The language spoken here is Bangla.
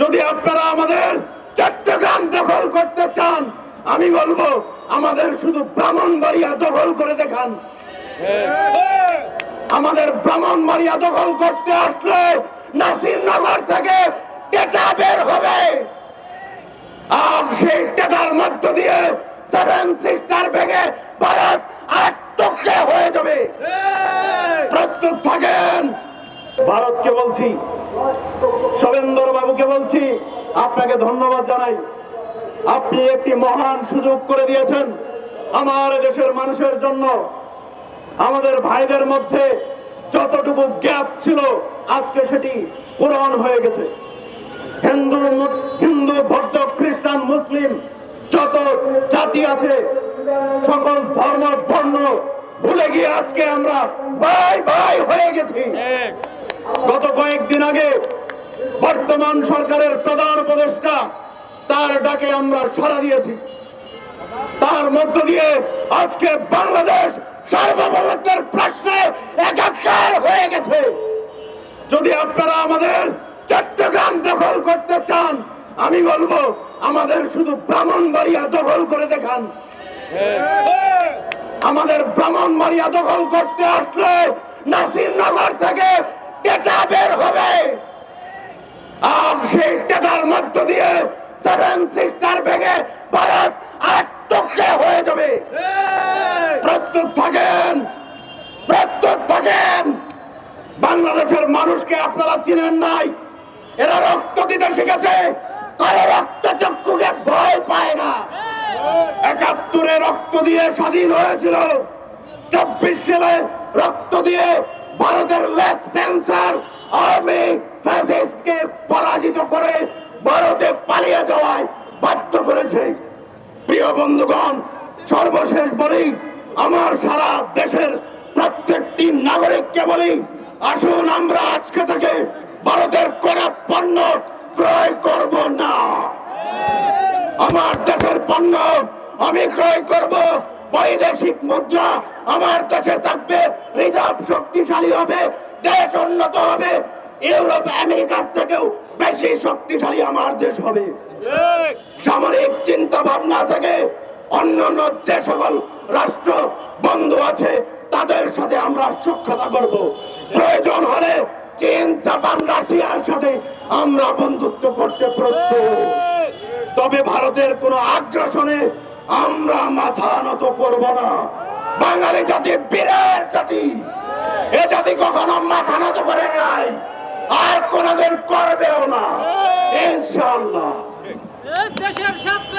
যদি আপনারা আমাদের চট্টগ্রাম দখল করতে চান আমি বলব আমাদের শুধু ব্রাহ্মণবাড়িয়া দখল করে দেখান। আমাদের ব্রাহ্মণবাড়িয়া দখল করতে আসলে নাসিরনগর থেকে টেটা বের হবে। আর সেই টেটার মধ্য দিয়ে সেভেন সিস্টার ভেঙে ভারত আর টুকরে হয়ে যাবে। প্রস্তুত থাকেন। ভারতকে বলছি সবেন্দর বাবুকে বলছি, আপনাকে ধন্যবাদ জানাই। আপনি একটি মহান সুযোগ করে দিয়েছেন আমার দেশের মানুষের জন্য। আমাদের ভাইদের মধ্যে যতটুকু গ্যাপ ছিল, আজকে সেটি পূরণ হয়ে গেছে। হিন্দু হিন্দু, বৌদ্ধ, খ্রিস্টান, মুসলিম, যত জাতি আছে, সকল ধর্ম, বর্ণ, ভুলে গিয়ে আজকে আমরা ভাই ভাই হয়ে গেছি। কয়েকদিন আগে বর্তমান সরকারের প্রধান উপদেষ্টা তার ডাকে আমরা সাড়া দিয়েছি। তার মধ্য দিয়ে আজকে বাংলাদেশ সার্বভৌমত্বের প্রশ্নে একাকার হয়ে গেছে। যদি আপনারা আমাদের চট্টগ্রাম দখল করতে চান, আমি বলব আমাদের শুধু ব্রাহ্মণবাড়িয়া দখল করে দেখান। আমাদের ব্রাহ্মণবাড়িয়া দখল করতে আসলে নাসিরনগর থেকে টেটা বের হবে। আর সেই টেটার মধ্য দিয়ে সেভেন সিস্টার ভেঙে ভারত টুকরে হয়ে যাবে। প্রস্তুত থাকেন প্রস্তুত থাকেন। বাংলাদেশের মানুষকে আপনারা চিনেন নাই। এরা রক্ত দিতে শিখেছে, কারও রক্ত চক্ষুকে ভয় পায় না। একাত্তরে রক্ত দিয়ে স্বাধীন হয়েছিল। চব্বিশ সালে রক্ত দিয়ে ভারতের লেস ক্যান্সার আর্মি ফ্যাসিস্টকে পরাজিত করে ভারতে পালিয়ে যাওয়ায় বাধ্য করেছে। প্রিয় বন্ধুগণ, সর্বশেষ বলি, আমার সারা দেশের প্রত্যেকটি নাগরিককে বলি, আসুন আমরা আজকে থেকে ভারতের কোন পণ্য ক্রয় করব না। আমার দেশের পণ্য আমি ক্রয় করব বৈদেশিক মুদ্রা আমার কাছে থাকবে রিজার্ভ শক্তিশালী হবে দেশ উন্নত হবে ইউরোপ আমেরিকার থেকেও বেশি শক্তিশালী আমার দেশ হবে। সামরিক চিন্তা ভাবনা থেকে অন্যান্য যে সকল রাষ্ট্র বন্ধু আছে তাদের সাথে আমরা সক্ষতা করব। প্রয়োজন হলে চীন জাপান রাশিয়ার সাথে আমরা বন্ধুত্ব করতে প্রস্তুত। তবে ভারতের কোন আগ্রাসনে আমরা মাথা নত করব না। বাঙালি জাতি বিরাট জাতি। এ জাতি কখনো মাথা নত করে নাই। আর কোনদিন করবেও না। ইনশাআল্লাহ।